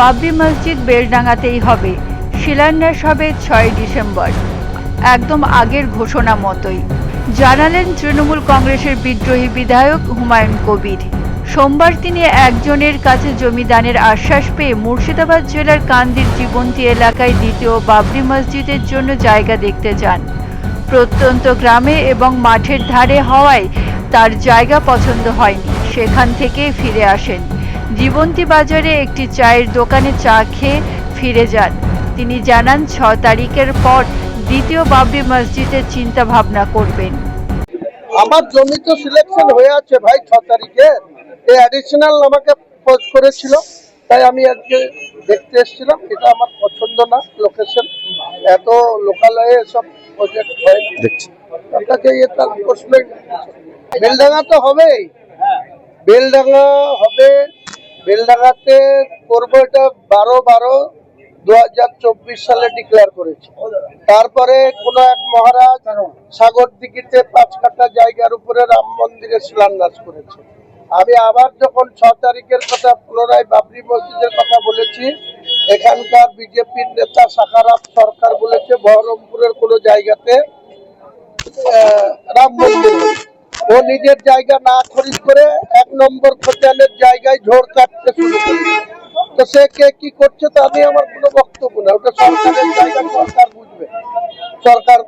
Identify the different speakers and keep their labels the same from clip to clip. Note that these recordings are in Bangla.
Speaker 1: বাবরি মসজিদ বেলডাঙ্গাতেই হবে। শিলান্যাস হবে ছয় ডিসেম্বর। একদম আগের ঘোষণা মতোই। জানালেন তৃণমূল কংগ্রেসের বিদ্রোহী বিধায়ক হুমায়ুন কবির। সোমবার তিনি একজনের কাছে জমিদানের আশ্বাস পেয়ে মুর্শিদাবাদ জেলার কান্দির জীবন্তী এলাকায় দ্বিতীয় বাবরি মসজিদের জন্য জায়গা দেখতে যান। প্রত্যন্ত গ্রামে এবং মাঠের ধারে হওয়ায় তার জায়গা পছন্দ হয়নি। সেখান থেকে ফিরে আসেন। জীবন্তী বাজারে একটি চায়ের দোকানে চা খেয়ে ফিরে যান। তিনি জানান ছ তারিখের পর দ্বিতীয় বাবরি মসজিদের চিন্তা ভাবনা করবেন।
Speaker 2: আমার জমি তো সিলেকশন হয়ে আছে ভাই ছ তারিখে। এই অ্যাডিশনাল আমাকে খোঁজ করেছিল। তাই আমি আজকে দেখতে এসেছিলাম। এটা আমার পছন্দ না লোকেশন এত লোকালয়ে এসব প্রজেক্ট হয়।
Speaker 3: দেখছি।
Speaker 2: আপনাকে ইয়ে বেলডাঙ্গা তো হবেই। বেলডাঙ্গা হবে বেলডাঙ্গাতে করব এটা বারো বারো দু সালে ডিক্লেয়ার করেছে। তারপরে কোন এক মহারাজ সাগর দিঘিতে পাঁচ কাটা জায়গার উপরে রাম মন্দিরে শিলান্যাস করেছে। আমি আবার যখন ছ তারিখের কথা পুনরায় বাবরি মসজিদের কথা বলেছি, এখানকার বিজেপির নেতা সাকারাত সরকার বলেছে, বহরমপুরের কোনো জায়গাতে আহ, রাম মন্দির হবে। ও নিজের জায়গা না খরিদ করে এক নম্বর খোঁজানের জায়গায় ঝোড় কাটতে শুরু করেছে তো সে কে কি করছে তা নিয়ে আমার কোনো বক্তব্য না ওটা সরকারের জায়গা সরকার বুঝবে। সরকার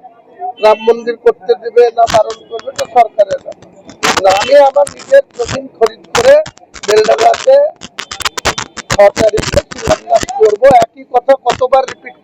Speaker 2: রাম মন্দির করতে দেবে না বারণ করবে তো সরকারের না, আমি আমার নিজের জমিন খরিদ করে বেলডাঙ্গাতে তারিখে শিলান্যাস করব। একই কথা কতবার রিপিট